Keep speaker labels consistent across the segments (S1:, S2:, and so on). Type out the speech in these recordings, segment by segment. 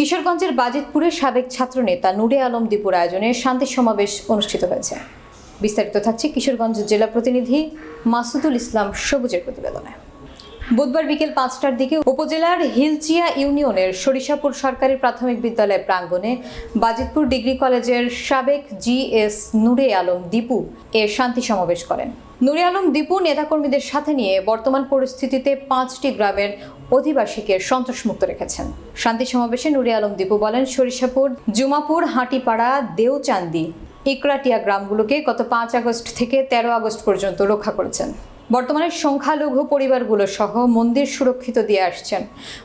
S1: কিশোরগঞ্জের বাজিতপুরের সাবেক ছাত্রনেতা নুরে আলম দীপুর আয়োজনে শান্তি সমাবেশ অনুষ্ঠিত হয়েছে। বিস্তারিত থাকছে কিশোরগঞ্জ জেলা প্রতিনিধি মাসুদুল ইসলাম সবুজের প্রতিবেদনে। বুধবার বিকেল পাঁচটার দিকে উপজেলার হিলচিয়া ইউনিয়নের সরিষাপুর সরকারি প্রাথমিক বিদ্যালয় প্রাঙ্গণে বাজিতপুর ডিগ্রি কলেজের সাবেক জিএস নুরে আলম দীপু এর শান্তি সমাবেশ করেন। নুরে আলম দীপু নেতাকর্মীদের সাথে নিয়ে বর্তমান পরিস্থিতিতে পাঁচটি গ্রামের অধিবাসীকে সন্ত্রাসমুক্ত রেখেছেন। শান্তি সমাবেশে নুরে আলম দীপু বলেন, সরিষাপুর, জুমাপুর, হাটিপাড়া, দেওচান্দি, ইকরাটিয়া গ্রামগুলোকে গত পাঁচ আগস্ট থেকে তেরো আগস্ট পর্যন্ত রক্ষা করেছেন। বর্তমানে সংখ্যালঘু পরিবারগুলো সহ মন্দির সুরক্ষিত দিয়ে আসছেন।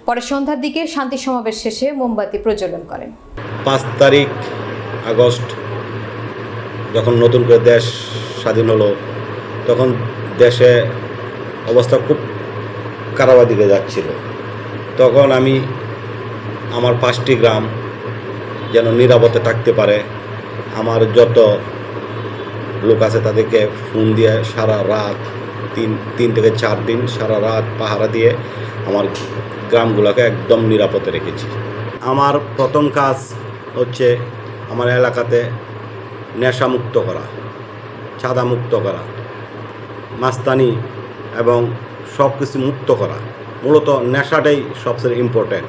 S1: পরে সন্ধ্যার দিকে শান্তি সমাবেশ শেষে মোমবাতি প্রজ্বলন করেন।
S2: পাঁচ তারিখ আগস্ট, যখন নতুন করে দেশ স্বাধীন হলো তখন দেশে অবস্থা খুব খারাপের দিকে যাচ্ছিল। তখন আমি আমার পাঁচটি গ্রাম যেন নিরাপদে থাকতে পারে, আমার যত লোক আছে তাদেরকে ফোন দিয়ে সারা রাত তিন তিন থেকে চার দিন সারা রাত পাহারা দিয়ে আমার গ্রামগুলোকে একদম নিরাপদে রেখেছি। আমার প্রথম কাজ হচ্ছে আমার এলাকাতে নেশামুক্ত করা ছাদামুক্ত করা। মাস্তানি এবং সব কিছু মুক্ত করা। মূলত নেশাটাই সবচেয়ে ইম্পর্ট্যান্ট